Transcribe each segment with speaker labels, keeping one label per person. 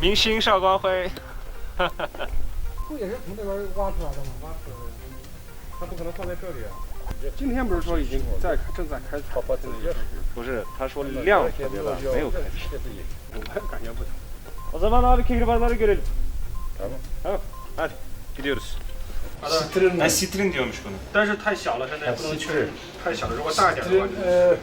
Speaker 1: 明星邵光辉。
Speaker 2: 不也是从这边挖出来的吗？挖出来的，它不可能放在这里啊。今天不是说已经在正在开采，
Speaker 1: 不是，他说量特别大，没有开始。
Speaker 2: 我感觉不同。
Speaker 1: O zaman abi kehribarları görelim. Tamam. Tamam. Hadi gidiyoruz.
Speaker 3: Sitrin,
Speaker 1: Ha, sitrin diyormuş bunu.
Speaker 2: 但是太小了，现在不能确认。太小了，如果大一点的
Speaker 3: sitrin
Speaker 2: 话，
Speaker 3: e,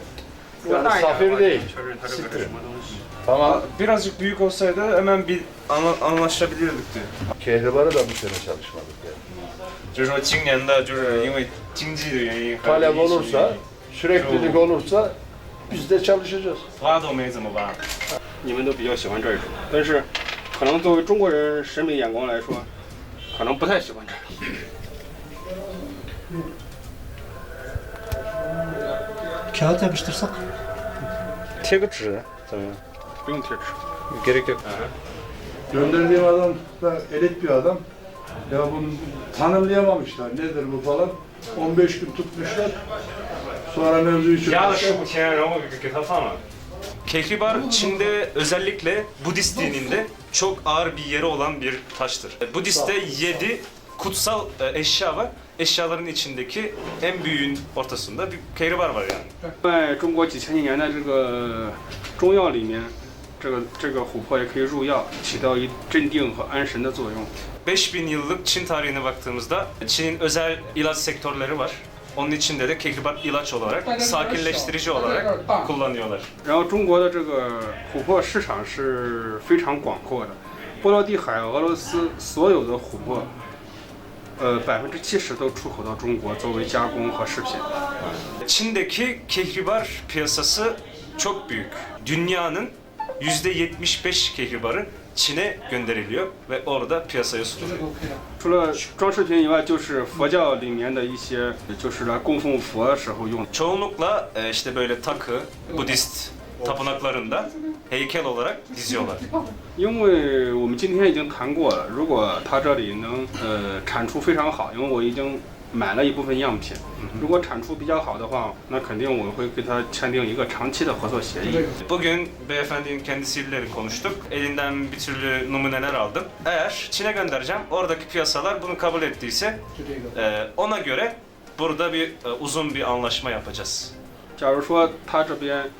Speaker 2: 如果
Speaker 3: yani
Speaker 2: 大一点的
Speaker 3: safir
Speaker 2: 话，
Speaker 3: değil.
Speaker 2: 确认它这个是什么东西。
Speaker 3: Tamam.
Speaker 1: Birazcık büyük olsaydı hemen bir anla, anlaşabilirdik diyor.
Speaker 3: Kehribarı da bu sene çalışmadık yani.
Speaker 1: 就是说今年的就是因为经济的原因，还有
Speaker 3: Talep
Speaker 1: 疫情的原
Speaker 3: olursa,
Speaker 1: 因
Speaker 3: süreklilik olursa biz de çalışacağız.
Speaker 1: 挖都没怎么挖。
Speaker 2: 你们都比较喜欢这种，但是可能作为中国人审美眼光来说，可能不太喜欢这种。
Speaker 4: Kağıt yapıştırsak.
Speaker 1: 贴个纸怎么样？
Speaker 2: 不用贴纸。
Speaker 1: Gerek yok.
Speaker 3: Gönderdiğim adam da elit bir adam. Ya bunu tanımlayamamışlar. Nedir bu falan. 15 gün tutmuşlar. Sonra mevzuyu
Speaker 1: 压了
Speaker 3: çözmüşler.
Speaker 1: 十五天，然后给给他放了。Kehribar Çin'de özellikle Budist dininde çok ağır bir yeri olan bir taştır. Budist'te 7 kutsal e, eşya var. Eşyaların içindeki en büyüğün ortasında bir kehribar var yani.
Speaker 2: 在中国几千年的这个中药里面， 这个这个琥珀也可以入药，起到一镇定和安神的作用。
Speaker 1: 5000 yıllık Çin tarihine baktığımızda Çin'in özel ilaç sektörleri var. Onun içinde de kehribar ilaç olarak, sakinleştirici olarak kullanıyorlar.
Speaker 2: 然后中国的这个琥珀市场是非常广阔的，波罗的海、俄罗斯所有的琥珀，呃，百分之七十都出口到中国作为加工和饰品。
Speaker 1: Çin'deki kehribar piyasası çok büyük. Dünyanın %75 kehribarı Çin'e gönderiliyor ve orada piyasaya sunuluyor.
Speaker 2: 除了装饰品以外，就是佛教里面的一些，就是来供奉佛时候用的。
Speaker 1: Çoğunlukla e, işte böyle takı, Budist tapınaklarında heykel olarak diziyorlar.
Speaker 2: 因为我们今天已经谈过了，如果它这里能呃产出非常好，因为我已经 买了一部分样品，如果产出比较好的话，那肯定我会跟他签订一个长期的合作协议。
Speaker 1: Bugün beyefendinin kendisiyle konuştuk. Elinden bir türlü numuneler aldım. Eğer Çin'e göndereceğim, oradaki piyasalar bunu kabul ettiyse e, ona göre burada bir e, uzun bir anlaşma yapacağız.
Speaker 2: 假如说他这边，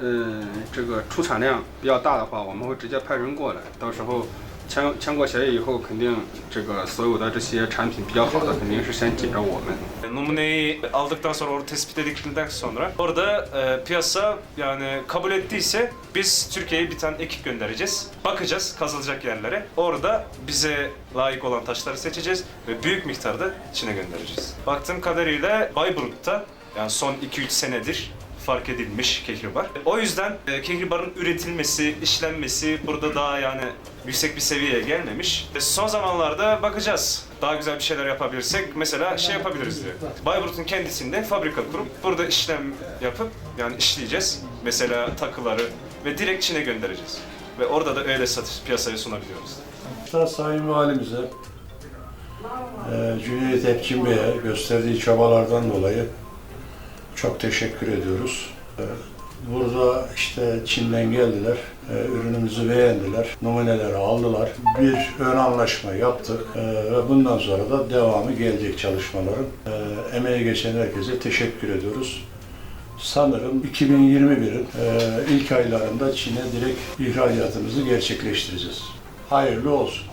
Speaker 2: 呃，这个出产量比较大的话，我们会直接派人过来，到时候 签签过协议以后，肯定这个所有的这些产品比较好的，肯定是先紧着我们。
Speaker 1: Numuneyi aldıktan sonra, orada tespit edildikten sonra orada e, piyasa yani kabul ettiyse biz Türkiye'ye bir tane ekip göndereceğiz. Bakacağız kazılacak yerlere. Orada bize layık olan taşları seçeceğiz ve büyük miktarda Çin'e göndereceğiz. Baktığım kadarıyla Bayburt'ta yani son 2-3 senedir fark edilmiş kehribar. O yüzden e, kehribarın üretilmesi, işlenmesi burada daha yani yüksek bir seviyeye gelmemiş. E, son zamanlarda bakacağız. Daha güzel bir şeyler yapabilirsek mesela şey yapabiliriz diyor. Bayburt'un kendisinde fabrika kurup burada işlem yapıp yani işleyeceğiz. Mesela takıları ve direkt Çin'e göndereceğiz. Ve orada da öyle satış piyasaya sunabiliyoruz.
Speaker 3: Başta Sayın Valimize, e, Cüneyt Epçin Bey'e gösterdiği çabalardan dolayı çok teşekkür ediyoruz. E, Burada işte Çin'den geldiler, e, ürünümüzü beğendiler, numuneleri aldılar. Bir ön anlaşma yaptık e, ve bundan sonra da devamı gelecek çalışmaların. E, Emeği geçen herkese teşekkür ediyoruz. Sanırım 2021'in e, ilk aylarında Çin'e direkt ihracatımızı gerçekleştireceğiz. Hayırlı olsun.